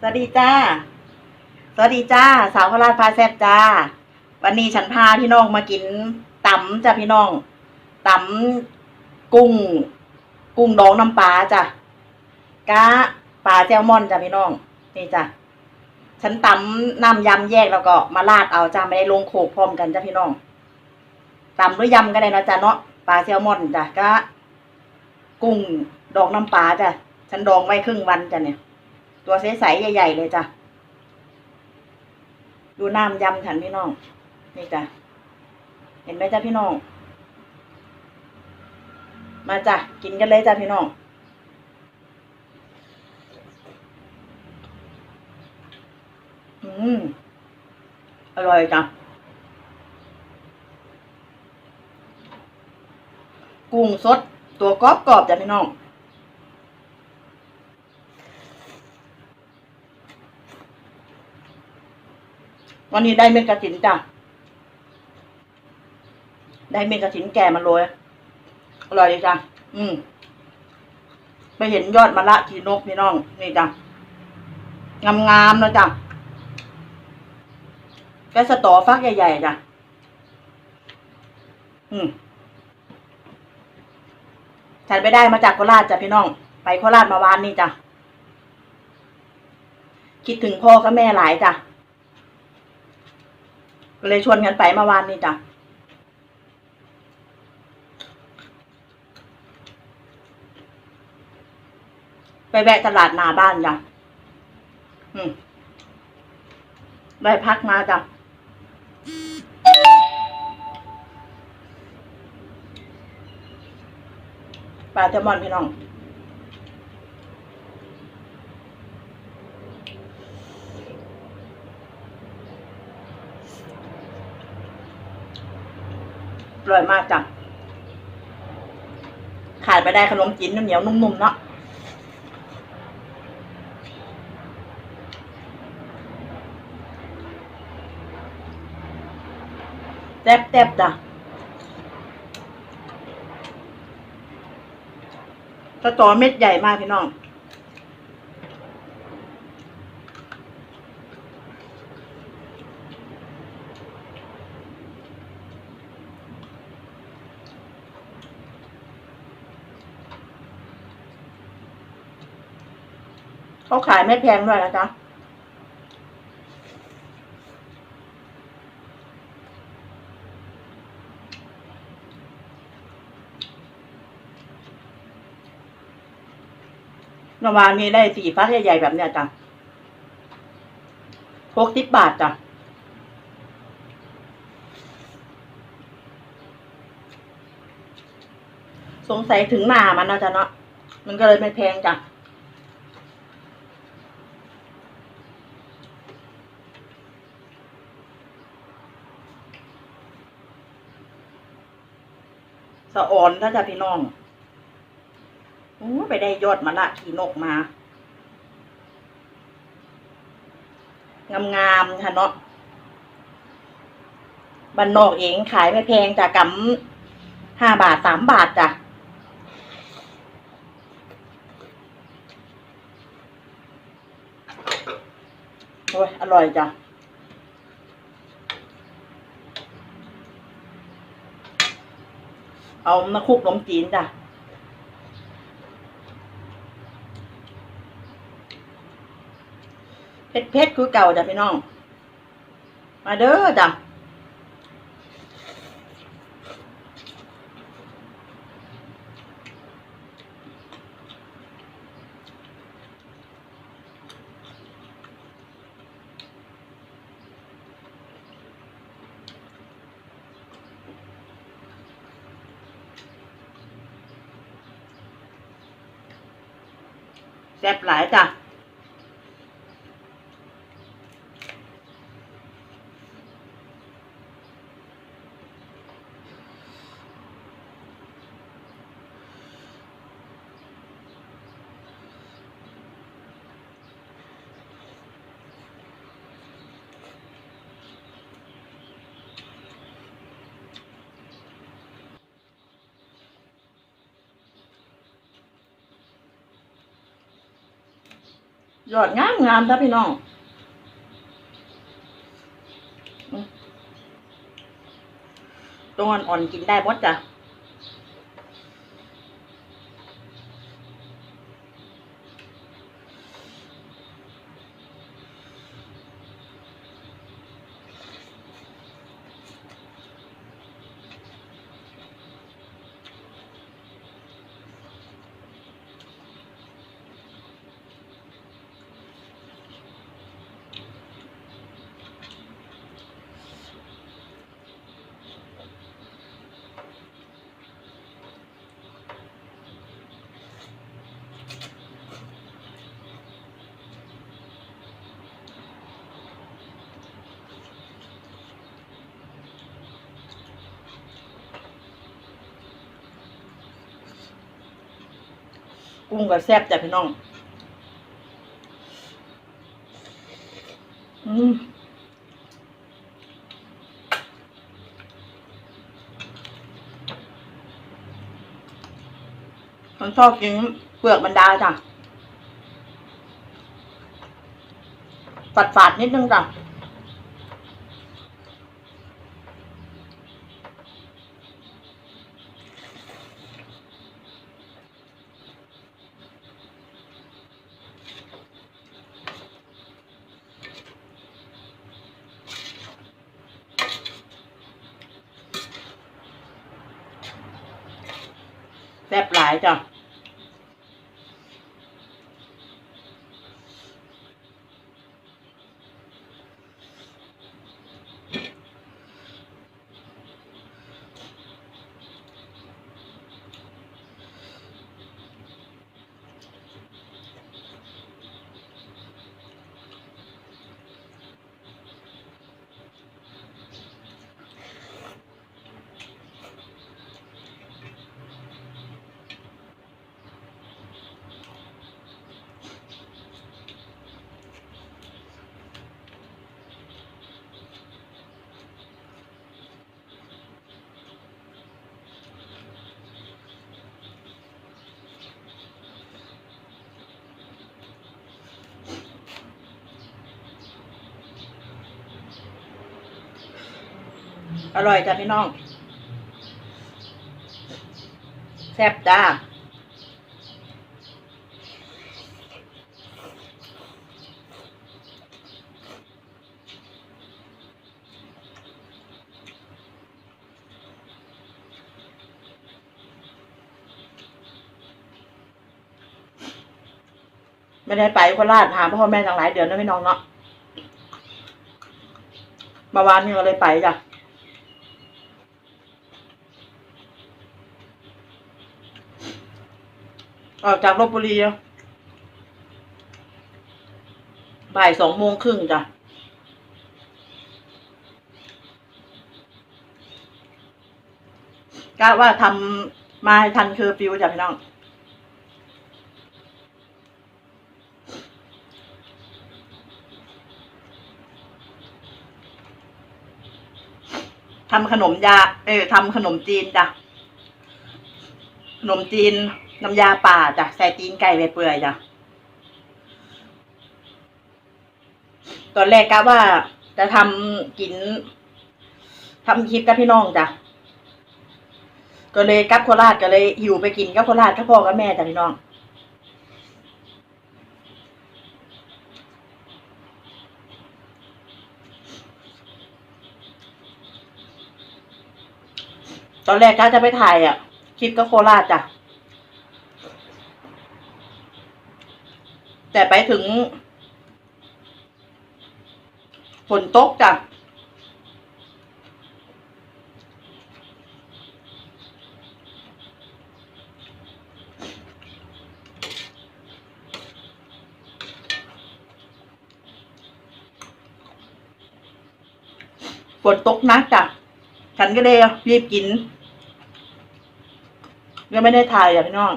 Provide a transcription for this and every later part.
สวัสดีจ้า สวัสดีจ้า สาวโคราชพาแซบจ้า วันนี้ฉันพาพี่น้องมากินตำจ้ะพี่น้องตำกุ้ง กุ้งดองน้ำปลาจ้ะกะปลาแซลมอนจ้ะพี่น้อง นี่จ้ะฉันตำน้ำยำแยกแล้วก็มาราดเอาจ้ะไม่ได้ลงโขกพร้อมกันจ้ะพี่น้องตำด้วยยำก็ได้นะจ้ะเนาะปลาแซลมอนจ้ะกะกุ้งดองน้ำปลาจ้ะฉันดองไว้ครึ่งวันจ้ะเนี่ย ตัวใสๆใหญ่ๆเลยจ้ะ ดูน้ำยำฉันพี่น้อง นี่จ้ะ เห็นไหมจ้ะพี่น้อง มาจ้ะ กินกันเลยจ้ะพี่น้องอืมอร่อยจ้ะกุ้งสด ตัวกรอบกรอบๆจ้ะพี่น้อง วันนี้ได้เม็ดกระถินจ้ะ ได้เม็ดกระถินแก่มาโรยอร่อยดีจ้ะ อืม ไปเห็นยอดมะละทีนกพี่น้อง นี่จ้ะ งามๆนะจ้ะแกสตอฟักใหญ่ๆจ้ะ อืมฉันไปได้มาจากโคราชจ้ะพี่น้อง ไปโคราชมาวานนี่จ้ะ คิดถึงพ่อกับแม่หลายจ้ะ ก็เลยชวนกันไปเมื่อวานนี้จ้ะไปแวะตลาดหนาบ้านจ้ะอืมได้พักมาจ้ะปลาแซลมอนพี่น้อง อ ร่อยมากจ้ะขาดไปได้ขนมจีนน้ำเหนียวนุ่มๆเนาะแซ่บๆจ้ะสตอเม็ดใหญ่มากพี่น้อง เขาขายไม่แพงด้วยนะจ๊ะเมื่อวานนี้ได้สี่ฟักใหญ่ๆแบบเนี้ยจ้ะหกสิบบาทจ้ะสงสัยถึงหนามันนะจ๊ะเนาะ มันก็เลยไม่แพงจ้ะ อ่อนถ้าจะพี่น้องโอ้ไปได้ยอดมะละขีนกมางามๆค่ะเนาะบ้านนอกเองขายไม่แพงจ้ะกำห้าบาทสามบาทจ้ะโอ้ยอร่อยจ้ะ เอามาคุกขนมจีนจ้ะเผ็ดเผ็ดคือเก่าจ้ะพี่น้อง มาเด้อจ้ะ แซ่บ ยอดงามงามๆจ้ะพี่น้องตรงอ่อนๆกินได้หมดจ้ะ กุ้งกับแซ่บจ้ะพี่น้อง อืมฉันชอบกินเปลือกบรรดาจ้ะฝาดฝาดๆนิดนึงจ้ะ แซ่บหลายจ้ะ อร่อยจ้ะพี่น้อง แซ่บจ้าไม่ได้ไปโคราชหาพ่อแม่ตั้งหลายเดือนนะพี่น้องเนาะเมาวานนี้ก็เลยไปจ้ะ ออกจากลบบุรีอะบ่ายสองโมงครึ่งจ้ะกะว่าทำมาให้ทันคือฟิวจ้ะพี่น้องทำขนมยา เออทำขนมจีนจ้ะ ขนมจีน น้ำยาป่าจ้ะใส่ตีนไก่ไปเปื่อยจ้ะตอนแรกกะว่าจะทำกินทำคลิปกับพี่น้องจ้ะก็เลยกลับโคราชก็เลยหิวไปกินกับโคราชกับพ่อกับแม่จ้ะพี่น้องตอนแรกก็จะไปถ่ายอะ คลิปก็โคราชจ้ะ แต่ไปถึงฝนตกจ้ะฝนตกหนักจ้ะ ฉันก็เลยรีบกินยังไม่ได้ถ่ายอะพี่น้อง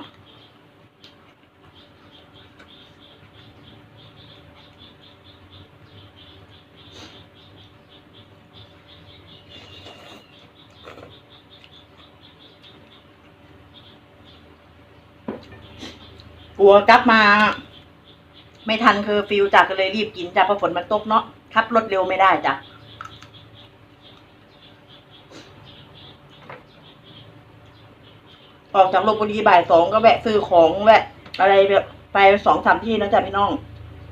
กลัวกลับมา ไม่ทันคือฟิวจ้ะก็เลยรีบกินจ้ะเพราะฝนมันตกเนาะขับรถเร็วไม่ได้จ้ะออกจากลบบุรีบ่ายสองก็แวะซื้อของแวะ อะไรแบบไปสองสามที่นะจ๊ะพี่น้อง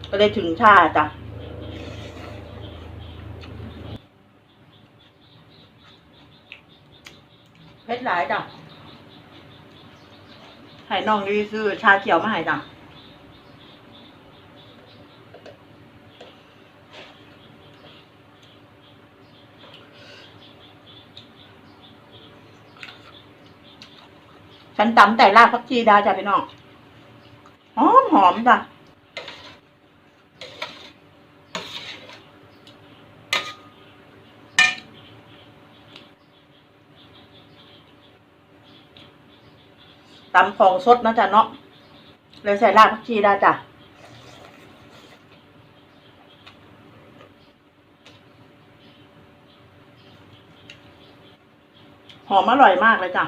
ก็เลยถึงชาจ้ะเพชรหลายจ้ะ ให้น้องดีซื้อชาเขียวมาให้จ้ะฉันตำแต่รากพักชีดาจ้ะพี่น้องหอมหอมจ้ะ ตำของสดนะจ๊ะเนาะเลยใส่รากพักชีได้จ้ะหอมอร่อยมากเลยจ้ะ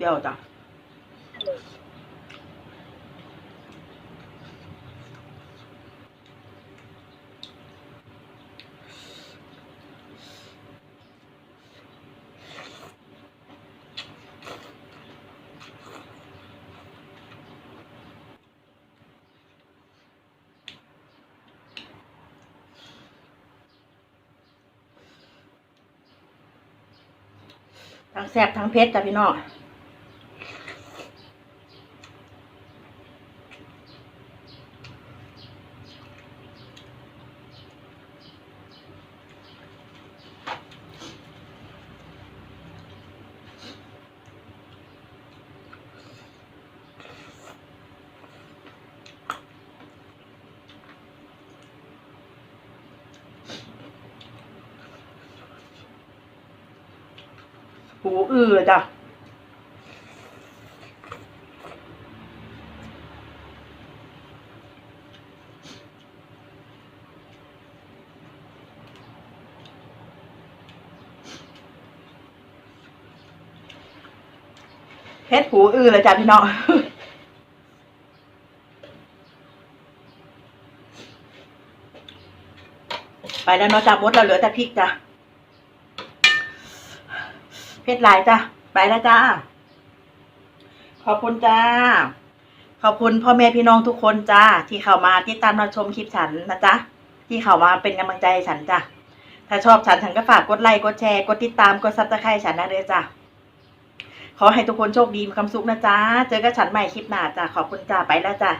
เปรี้ยวจ้ะทั้งแซ่บทั้งเผ็ดจ้ะพี่น้อง หูอื้อจ้ะเพชรหูอื้อเลยจ้ะพี่น้องไปแล้วเนาะจ้ะมดเราเหลือแต่พริกจ้ะ เพชรหลายจ้ะ ไปแล้วจ้า ขอบคุณจ้า ขอบคุณพ่อแม่พี่น้องทุกคนจ้า ที่เข้ามาติดตามรับชมคลิปฉันนะจ๊ะ ที่เข้ามาเป็นกำลังใจฉันจ้ะ ถ้าชอบฉันฉันก็ฝากกดไลค์กดแชร์กดติดตามกดซับสไครต์ฉันนะเลยจ้ะ ขอให้ทุกคนโชคดีมีความสุขนะจ๊ะ เจอกันฉันใหม่คลิปหน้าจ้ะ ขอบคุณจ้าไปแล้วจ้ะ